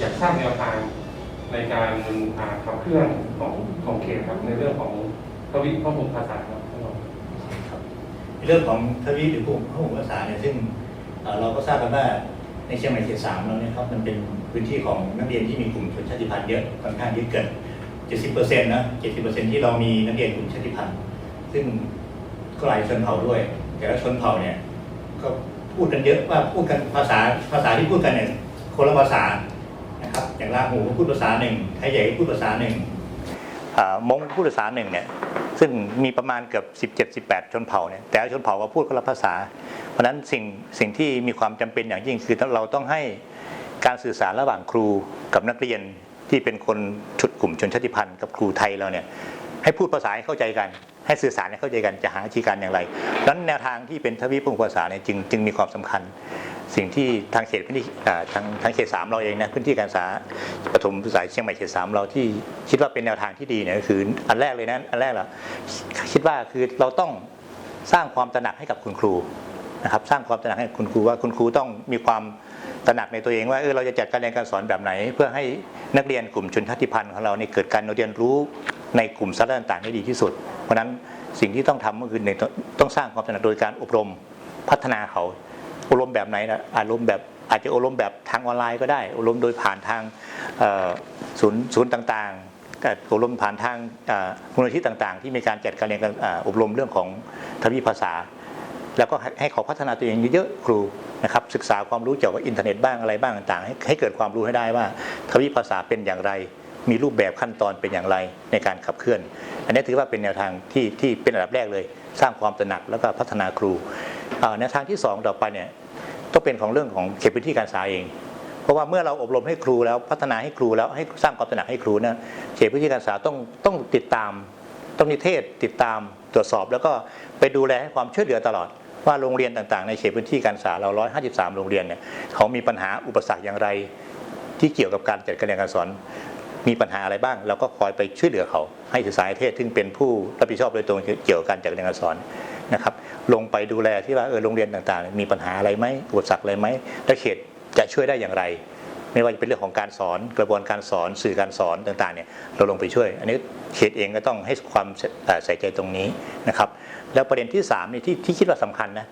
อยากทราบแนวทางในการขับเคลื่อนของของเขตครับในเรื่องของทวิพหุภาษาครับท่าครับในเรื่องของทวีหรือภูมิพหุภาษาเนี่ยซึ่งเราก็ทราบกันว่าในเชียงใหม่เขตสามเราเนี่ยครับมันเป็นพื้นที่ของนักเรียนที่มีกลุ่มชนชาติพันธุ์เยอะค่อนข้างเยอะเกิน70%นะ70%ที่เรามีนักเรียนกลุ่มชาติพันธุ์ ซึ่งก็หลายชนเผ่าด้วย แต่ละชนเผ่าเนี่ยก็พูดกันเยอะว่าพูดกันภาษาภาษาที่พูดกันเนี่ยคนละภาษา อย่างลาหูก็พูดภาษาหนึ่งไทยใหญ่ก็พูดภาษาหนึ่งมงพูดภาษาหนึ่งเนี่ยซึ่งมีประมาณเกือบ 17 18 ชนเผ่าเนี่ยแต่ละชนเผ่าก็พูดคนละภาษา เพราะฉะนั้นสิ่งสิ่งที่มีความจำเป็นอย่างยิ่งคือเราต้องให้การสื่อสารระหว่างครูกับนักเรียนที่เป็นคนชุดกลุ่มชนชาติพันธุ์กับครูไทยเราเนี่ยให้พูดภาษาให้เข้าใจกัน ให้สื่อสารให้เข้าใจกันจะหาวิธีการอย่างไรดังนั้นแนวทางที่เป็นทวีปภาษาเนี่ยจึงจึงมีความสำคัญ สิ่งที่ทางเขตพื้นที่ทางทางเขตสามเราเองนะพื้นที่การศึกษาปฐมศึกษาเชียงใหม่เขตสามเราที่คิดว่าเป็นแนวทางที่ดีเนี่ยก็คืออันแรกเลยนะอันแรกเราคิดว่าคือเราต้องสร้างความตระหนักให้กับคุณครูนะครับสร้างความตระหนักให้คุณครูว่าคุณครูต้องมีความตระหนักในตัวเองว่าเออเราจะจัดการเรียนการสอนแบบไหน เพื่อให้นักเรียนกลุ่มชนชาติพันธุ์ของเราเนี่ยเกิดการเรียนรู้ในกลุ่มสาระต่างๆได้ดีที่สุด เพราะนั้นสิ่งที่ต้องทำก็คือต้องสร้างความตระหนักโดยการอบรมพัฒนาเขา อบรมแบบไหนนะอารมณ์แบบอาจจะอบรมแบบทางออนไลน์ก็ได้อบรมโดยผ่านทางศูนย์ศูนย์ต่างๆก็อบรมผ่านทางมูลนิธิต่าง ๆ ที่มีการจัดการเรียนการอบรมเรื่องของทวีภาษา แล้วก็ให้เขาพัฒนาตัวเองเยอะๆครูนะครับศึกษาความรู้เกี่ยวกับอินเทอร์เน็ตบ้างอะไรบ้างต่างๆให้ให้เกิดความรู้ให้ได้ว่าทวีภาษาเป็นอย่างไรมีรูปแบบขั้นตอนเป็นอย่างไรในการขับเคลื่อน อันนี้ถือว่าเป็นแนวทางที่ที่เป็นอันดับแรกเลย สร้างความตระหนักแล้วก็พัฒนาครูแนวทางที่สองต่อไปเนี่ย ต้องเป็นของเรื่องของเขตพื้นที่การศึกษาเอง เพราะว่าเมื่อเราอบรมให้ครูแล้วพัฒนาให้ครูแล้วให้สร้างความตระหนักให้ครูเนี่ยเขตพื้นที่การศึกษาต้องต้องติดตาม ต้องนิเทศติดตามตรวจสอบ แล้วก็ไปดูแลให้ความช่วยเหลือตลอด ว่าโรงเรียนต่างๆ ในเขตพื้นที่การศึกษาเรา 153 โรงเรียนเนี่ยเขามีปัญหาอุปสรรคอย่างไร ที่เกี่ยวกับการจัดการเรียนการสอนมีปัญหาอะไรบ้างเราก็คอยไปช่วยเหลือเขา ให้ศึกษานิเทศซึ่งเป็นผู้รับผิดชอบโดยตรงเกี่ยวกับการจัดการเรียนการสอนนะครับ ลงไปดูแลที่ว่าเออโรงเรียนต่างๆ มีปัญหาอะไรไหมอุปสรรคอะไรไหมและเขตจะช่วยได้อย่างไร ไม่ว่าจะเป็นเรื่องของการสอนกระบวนการสอนสื่อการสอนต่างๆเนี่ยเราลงไปช่วย อันนี้เขตเองก็ต้องให้ความใส่ใจตรงนี้นะครับ แล้วประเด็นที่3นี่ที่ที่คิดว่าสำคัญนะ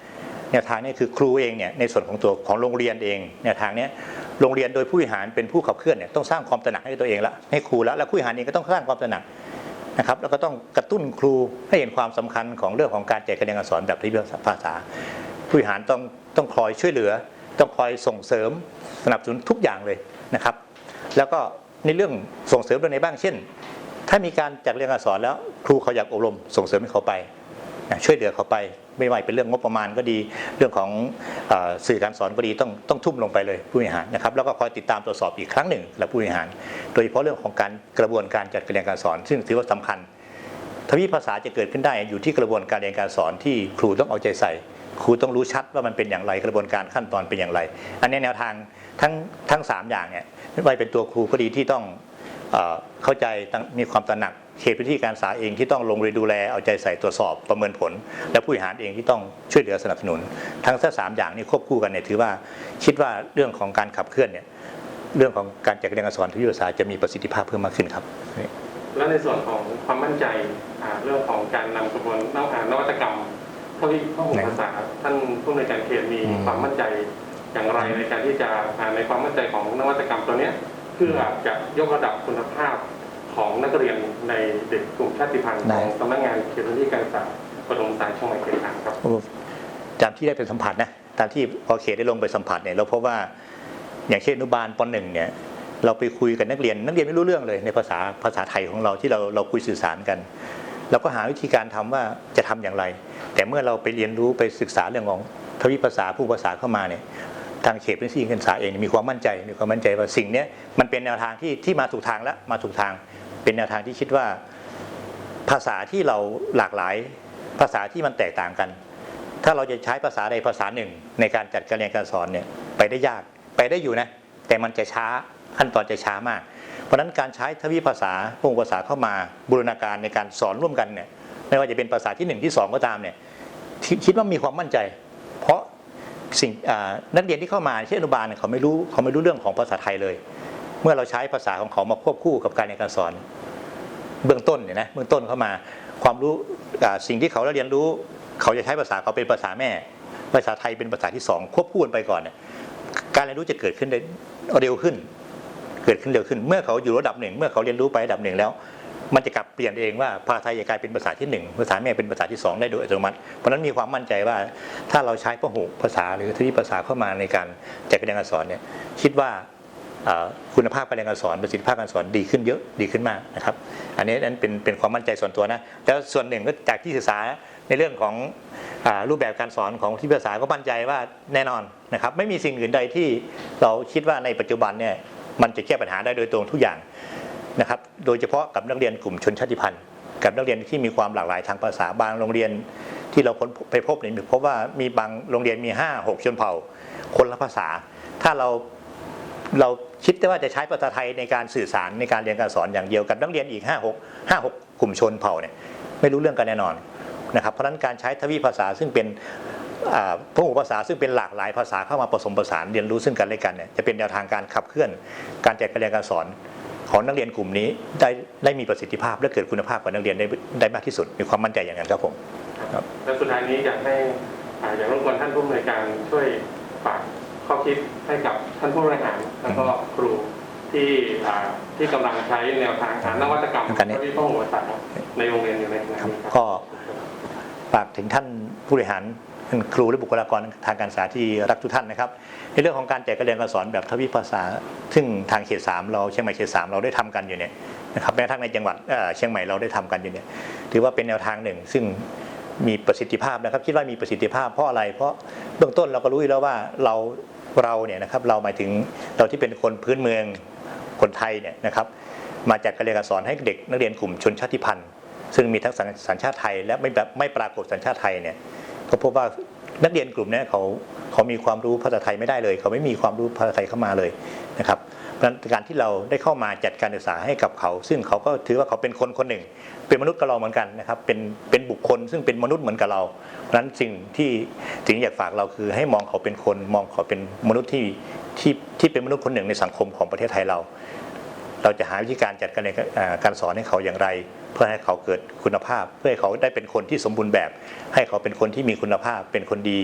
แนวทางนี้คือครูเองเนี่ยในส่วนของตัวของโรงเรียนเองแนวทางนี้โรงเรียนโดยผู้บริหารเป็นผู้ขับเคลื่อนเนี่ยต้องสร้างความตระหนักให้ตัวเองละให้ครูละแล้วผู้บริหารเองก็ต้องสร้างความตระหนัก นะครับแล้วก็ต้องกระตุ้นครูให้เห็นความสำคัญของเรื่องของการแจการเรียนการสอนแบบที่ภาษา ผู้บริหารต้องต้องคอยช่วยเหลือ ต้องคอยส่งเสริมสนับสนุนทุกอย่างเลยนะครับ แล้วก็ในเรื่องส่งเสริมเรื่องไหนบ้างเช่น ถ้ามีการจัดเรียนการสอนแล้วครูเขาอยากอบรมส่งเสริมให้เขาไปช่วยเหลือเขาไป ไม่ว่าเป็นเรื่องงบประมาณก็ดี เรื่องของอสื่อการสอนก็ดีต้องต้องทุ่มลงไปเลยผู้บริหารนะครับแล้วก็คอยติดตามตรวจสอบอีกครั้งหนึ่งและผู้บริหาร โดยเฉพาะเรื่องของการกระบวนการจัดการเรียนการสอน ซึ่งถือว่าสำคัญทวีภาษาจะเกิดขึ้นได้อยู่ที่กระบวนการเรียนการสอนที่ครูต้องเอาใจใส่ ครูต้องรู้ชัดว่ามันเป็นอย่างไรกระบวนการขั้นตอนเป็นอย่างไร อันนี้แนวทางทั้งทั้งสามอย่างเนี่ยไม่ว่าเป็นตัวครูก็ดีที่ต้องเข้าใจมีความตระหนัก เขตพื้นที่การศึกษาเองที่ต้องลงไปดูแลเอาใจใส่ตรวจสอบประเมินผล และผู้บริหารเองที่ต้องช่วยเหลือสนับสนุน ทั้งสามอย่างนี้ควบคู่กันเนี่ยถือว่าคิดว่าเรื่องของการขับเคลื่อนเนี่ยเรื่องของการจัดการเรียนการสอนทวีภาษาจะมีประสิทธิภาพเพิ่มมากขึ้นครับ และในส่วนของความมั่นใจอ่าเรื่องของการนำกระบวนนอ่านวัตกรรมทวิพหุภาษาท่านผู้อำนวยการเขตมีอืมความมั่นใจอย่างไรในการที่จะอ่าในความมั่นใจของนวัตกรรมตัวเนี้ยเพื่อจะยกระดับคุณภาพ ของนักเรียนในเด็กกลุ่มชาติพันธุ์ของสำนักงานเขตพื้นที่การศึกษาปฐมศึกษาเชียงใหม่เขตสามครับตามที่ได้ไปสัมผัสนะตามที่พอเขตได้ลงไปสัมผัสเนี่ยเราพบว่าอย่างเช่นอนุบาลปหนึ่งเนี่ยเราไปคุยกับนักเรียนนักเรียนไม่รู้เรื่องเลยในภาษาภาษาไทยของเราที่เราเราคุยสื่อสารกันเราก็หาวิธีการทำว่าจะทำอย่างไร แต่เมื่อเราไปเรียนรู้ไปศึกษาเรื่องของทวิภาษาผู้ภาษาเข้ามาเนี่ยทางเขตพื้นที่การศึกษาเองมีความมั่นใจมีความมั่นใจว่าสิ่งเนี้ยมันเป็นแนวทางที่ที่มาถูกทางแล้วมาถูกทาง เป็นแนวทางที่คิดว่าภาษาที่เราหลากหลาย ภาษาที่มันแตกต่างกัน ถ้าเราจะใช้ภาษาใดภาษาหนึ่ง ในการจัดการเรียนการสอนเนี่ยไปได้ยากไปได้อยู่นะ แต่มันจะช้าขั้นตอนจะช้ามาก เพราะฉะนั้นการใช้ทวีภาษาพวกภาษาเข้ามาบูรณาการในการสอนร่วมกันเนี่ยไม่ว่าจะเป็นภาษาที่หนึ่งที่สองก็ตามเนี่ยคิดว่ามีความมั่นใจ เพราะสิ่งนักเรียนที่เข้ามาเช่นอนุบาลเนี่ยเขาไม่รู้เขาไม่รู้เรื่องของภาษาไทยเลย เมื่อเราใช้ภาษาของเขามาควบคู่กับการเรียนการสอน เบื้องต้นเนี่ยนะเบื้องต้นเข้ามาความรู้สิ่งที่เขาเรียนรู้ เขาจะใช้ภาษาเขาเป็นภาษาแม่ ภาษาไทยเป็นภาษาที่สองควบคู่กันไปก่อนเนี่ยการเรียนรู้จะเกิดขึ้นได้เร็วขึ้น เกิดขึ้นเร็วขึ้น เมื่อเขาอยู่ระดับหนึ่ง เมื่อเขาเรียนรู้ไประดับหนึ่งแล้ว มันจะกลับเปลี่ยนเองว่าภาษาไทยจะกลายเป็นภาษาที่หนึ่งภาษาแม่เป็นภาษาที่สองได้โดยอัตโนมัติ เพราะนั้นมีความมั่นใจว่าถ้าเราใช้พหุภาษาหรือทวีภาษาเข้ามาในการจัดการเรียนการสอนเนี่ยคิดว่า คุณภาพการเรียนการสอนประสิทธิภาพการสอนดีขึ้นเยอะดีขึ้นมากนะครับ อันนี้นั้นเป็นเป็นความมั่นใจส่วนตัวนะแล้วส่วนหนึ่งก็จากที่ศึกษาในเรื่องของอรูปแบบการสอนของที่ภาษาก็มั่นใจว่าแน่นอนนะครับ ไม่มีสิ่งอื่นใดที่เราคิดว่าในปัจจุบันเนี่ยมันจะแก้ปัญหาได้โดยตรงทุกอย่างนะครับ โดยเฉพาะกับนักเรียนกลุ่มชนชาติพันธุ์ กับนักเรียนที่มีความหลากหลายทางภาษาบางโรงเรียนที่เราค้นไปพบเนี่ยพบว่ามีบางโรงเรียนมี 5 6 ชนเผ่า คนละภาษา ถ้าเรา เราคิดว่าจะใช้ภาษาไทยในการสื่อสารในการเรียนการสอนอย่างเดียวกับนักเรียนอีก 5 6 5 6 กลุ่มชนเผ่าเนี่ยไม่รู้เรื่องกันแน่นอนนะครับเพราะฉะนั้นการใช้ทวีภาษาซึ่งเป็นพหุภาษาซึ่งเป็นหลากหลายภาษาเข้ามาผสมผสานเรียนรู้ซึ่งกันและกันเนี่ยจะเป็นแนวทางการขับเคลื่อน การแจัดการเรียนการสอนของนักเรียนกลุ่มนี้ได้ได้มีประสิทธิภาพและเกิดคุณภาพกับนักเรียนได้ได้มากที่สุด มีความมั่นใจอย่างนั้นครับผมครับและสุดท้ายนี้อยากให้อ่าอยากรบกวนท่านผู้อำนวยการช่วยฝาก ข้อคิดให้กับท่านผู้บริหาร แล้วก็ครูที่อ่าที่กำลังใช้แนวทางการนวัตกรรมการนี้ที่พ่อหัวสาในโรงเรียนอยู่ในขณะนี้ครับก็ฝากถึงท่านผู้บริหารท่านครูและบุคลากรทางการศึกษาที่รักทุกท่านนะครับ ในเรื่องของการแจกการเรียนการสอนแบบทวิภาษา ซึ่งทางเขตสามเราเชียงใหม่เขตสามเราได้ทำกันอยู่เนี่ยนะครับแม้กระทั่งในจังหวัดเอ่อเชียงใหม่เราได้ทำกันอยู่เนี่ยถือว่าเป็นแนวทางหนึ่ง ซึ่งมีประสิทธิภาพนะครับ คิดว่ามีประสิทธิภาพเพราะอะไร เพราะเบื้องต้นเราก็รู้อยู่แล้วว่าเรา เราเนี่ยนะครับเราหมายถึงเราที่เป็นคนพื้นเมืองคนไทยเนี่ยนะครับมาจัดการเรียนการสอนให้เด็กนักเรียนกลุ่มชนชาติพันธุ์ ซึ่งมีทั้งสัญสัญชาติไทย และไม่แบบไม่ปรากฏสัญชาติไทยเนี่ยก็พบว่านักเรียนกลุ่มนี้เขาเขามีความรู้ภาษาไทยไม่ได้เลย เขาไม่มีความรู้ภาษาไทยเข้ามาเลยนะครับ การที่เราได้เข้ามาจัดการศึกษาให้กับเขา ซึ่งเขาก็ถือว่าเขาเป็นคนคนหนึ่ง เป็นมนุษย์กับเราเหมือนกันนะครับเป็นเป็นบุคคลซึ่งเป็นมนุษย์เหมือนกับเราเพราะฉะนั้นสิ่งที่สิ่งที่อยากฝากเราคือให้มองเขาเป็นคนมองเขาเป็นมนุษย์ที่ที่ที่เป็นมนุษย์คนหนึ่งในสังคมของประเทศไทยเรา เราจะหาวิธีการจัดการเรียนการสอนให้เขาอย่างไร เพื่อให้เขาเกิดคุณภาพ เพื่อให้เขาได้เป็นคนที่สมบูรณ์แบบ ให้เขาเป็นคนที่มีคุณภาพ เป็นคนดี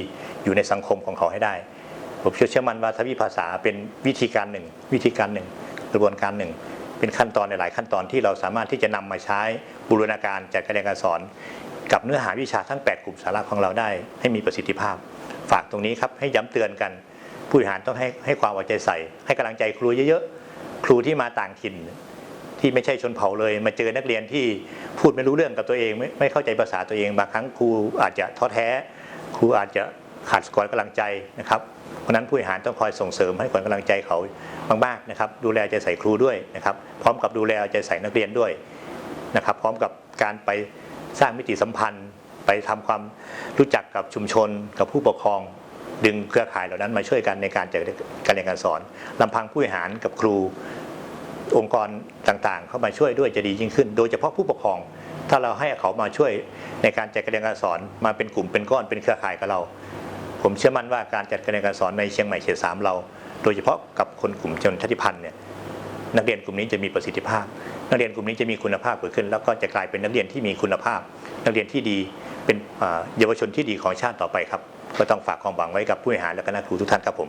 อยู่ในสังคมของเขาให้ได้ ผมเชื่อเชื่อมั่นว่าทวีภาษาเป็นวิธีการหนึ่ง วิธีการหนึ่ง กระบวนการหนึ่ง เป็นขั้นตอนในหลายขั้นตอนที่เราสามารถที่จะนำมาใช้บูรณาการจัดการเรียนการสอน กับเนื้อหาวิชาทั้ง 8 กลุ่มสาระของเราได้ ให้มีประสิทธิภาพ ฝากตรงนี้ครับให้ย้ำเตือนกัน ผู้บริหารต้องให้ให้ความเอาใจใส่ ให้กำลังใจครูเยอะๆครูที่มาต่างถิ่นที่ไม่ใช่ชนเผ่าเลย มาเจอนักเรียนที่พูดไม่รู้เรื่องกับตัวเอง ไม่ไม่เข้าใจภาษาตัวเองบางครั้งครูอาจจะท้อแท้ ครูอาจจะ ขาดขวัญกำลังใจนะครับเพราะนั้นผู้บริหารต้องคอยส่งเสริมให้ขวัญกำลังใจเขามากๆนะครับ ดูแลใจใส่ครูด้วยนะครับ พร้อมกับดูแลใจใส่นักเรียนด้วยนะครับ พร้อมกับการไปสร้างมิติสัมพันธ์ ไปทำความรู้จักกับชุมชน กับผู้ปกครอง ดึงเครือข่ายเหล่านั้นมาช่วยกันในการจัดการเรียนการสอนลำพังผู้บริหารกับครู องค์กรต่างๆ เข้ามาช่วยด้วยจะดียิ่งขึ้น โดยเฉพาะผู้ปกครอง ถ้าเราให้เขามาช่วยในการจัดการเรียนการสอนมาเป็นกลุ่มเป็นก้อนเป็นเครือข่ายกับเรา ผมเชื่อมั่นว่าการจัดการเรียนการสอนในเชียงใหม่เขตสามเรา โดยเฉพาะกับคนกลุ่มชนชาติพันธุ์เนี่ยนักเรียนกลุ่มนี้จะมีประสิทธิภาพ นักเรียนกลุ่มนี้จะมีคุณภาพเกิดขึ้น แล้วก็จะกลายเป็นนักเรียนที่มีคุณภาพ นักเรียนที่ดีเป็นเยาวชนที่ดีของชาติต่อไปครับ ก็ต้องฝากความหวังไว้กับผู้บริหารและคณะครูทุกท่านครับผม